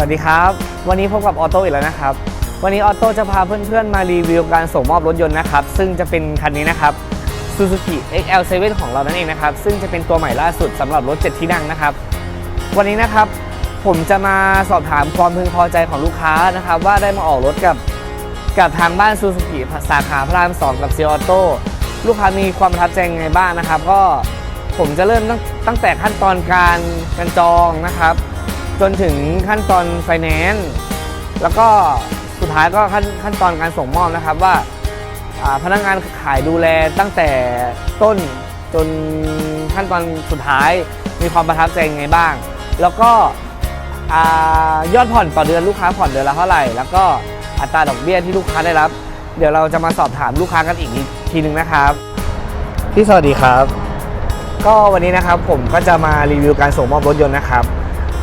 สวัสดีครับ วันนี้พบกับออโต้อีกแล้วนะครับ วันนี้ออโต้จะพาเพื่อนๆมารีวิวการส่งมอบรถยนต์นะครับ ซึ่งจะเป็นคันนี้นะครับ Suzuki XL7 ของเรานั่นเองนะครับ ซึ่งจะเป็นตัวใหม่ล่าสุดสำหรับรถ7ที่นั่งนะครับ วันนี้นะครับผมจะมาสอบถามความพึงพอใจของลูกค้านะครับ ว่าได้มาออกรถกับกับทางบ้าน Suzuki สาขาพระราม 2 กับ c ีออโต้ลูกค้ามีความประทับใจไงบ้างนะครับ ก็ผมจะเริ่มตั้งตั้งแต่ขั้นตอนการการจองนะครับ จนถึงขั้นตอนไฟแนนซ์แล้วก็สุดท้ายก็ขั้นขั้นตอนการส่งมอบนะครับว่าอ่าพนักงานขายดูแลตั้งแต่ต้นจนขั้นตอนสุดท้ายมีความประทับใจยังไงบ้าง แล้วก็อายอดผ่อนต่อเดือนลูกค้าผ่อนเดือนละเท่าไหร่ แล้วก็อัตราดอกเบี้ยที่ลูกค้าได้รับ เดี๋ยวเราจะมาสอบถามลูกค้ากันอีกทีหนึ่งนะครับพี่สวัสดีครับ ก็วันนี้นะครับผมก็จะมารีวิวการส่งมอบรถยนต์นะครับ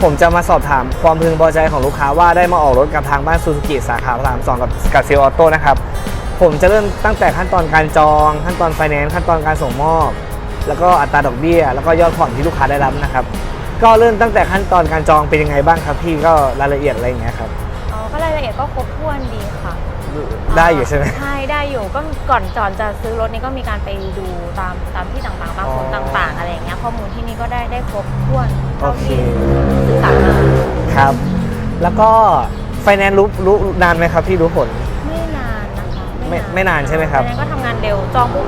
ผมจะมาสอบถามความพึงพอใจของลูกค้าว่าได้มาออกรถกับทางบ้านซูซูกิสาขาพระรามสองกับกับเซลออโต้นะครับ ผมจะเริ่มตั้งแต่ขั้นตอนการจอง ขั้นตอนไฟแนนซ์ขั้นตอนการส่งมอบ แล้วก็อัตราดอกเบี้ย แล้วก็ยอดผ่อนที่ลูกค้าได้รับนะครับ ก็เริ่มตั้งแต่ขั้นตอนการจองเป็นยังไงบ้างครับพี่ก็รายละเอียดอะไรอย่างเงี้ยครับอ๋อก็รายละเอียดก็ครบถ้วนดีค่ะ ได้อยู่ใช่ไหมใช่ได้อยู่ก็ก่อนจอนจะซื้อรถนี้ก็มีการไปดูตามตามที่ต่างๆตามศูนย์อ๋อต่างๆ อะไรอย่างเงี้ยข้อมูลที่นี่ก็ได้ได้ครบถ้วนเท่าโอเคที่ศึกษามาครับ แล้วก็ไฟแนนซ์รู้รู้นานไหมครับพี่รู้ผล ไม่นานนะคะไม่ไม่นานใช่ไหมครับไฟแนนซ์ก็ทำงานเร็วจองปุ๊บ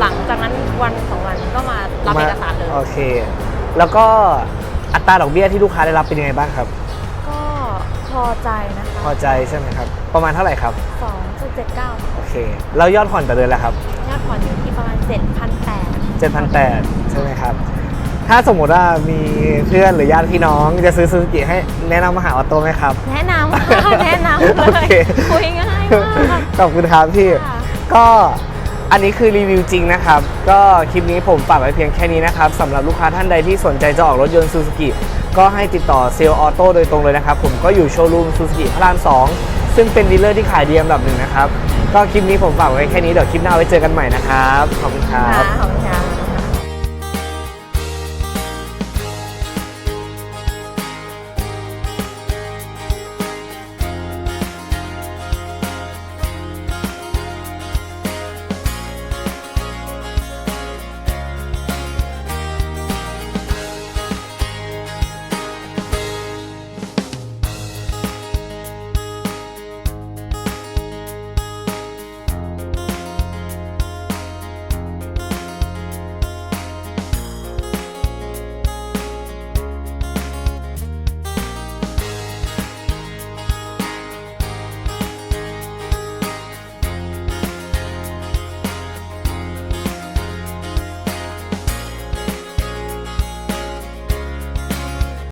หลังจากนั้นวันสองวันก็มารับเอกสารเลยโอเค แล้วก็อัตราดอกเบี้ยที่ลูกค้าได้รับเป็นยังไงบ้างครับก็ พอใจนะคะพอใจใช่ไหมครับ ประมาณเท่าไหร่ครับสองจุดเจ็ดเก้าโอเค แล้วยอดผ่อนต่อเดือนละครับ ยอดผ่อนอยู่ที่ประมาณเจ็ดพันแปด7,800ใช่ไหมครับ ถ้าสมมุติว่ามีเพื่อนหรือญาติพี่น้องจะซื้อซูซูกิให้แนะนำมาหาออโต้ไหมครับ แนะนำค่ะแนะนำเลโอยเค คุยง่ายมาก ขอบคุณครับพี่ ค่ะ ก็อันนี้คือรีวิวจริงนะครับ ก็คลิปนี้ผมฝากไว้เพียงแค่นี้นะครับสำหรับลูกค้าท่านใดที่สนใจจะออกรถยนต์ซูซูกิ ก็ให้ติดต่อเซลล์ออโต้โดยตรงเลยนะครับ ผมก็อยู่โชว์รูมซูซูกิพระราม2 ซึ่งเป็นดีลเลอร์ที่ขายดีอันดับหนึ่งนะครับ ก็คลิปนี้ผมฝากไว้แค่นี้ เดี๋ยวคลิปหน้าไว้เจอกันใหม่นะครับ ขอบคุณครับ ขอบคุณ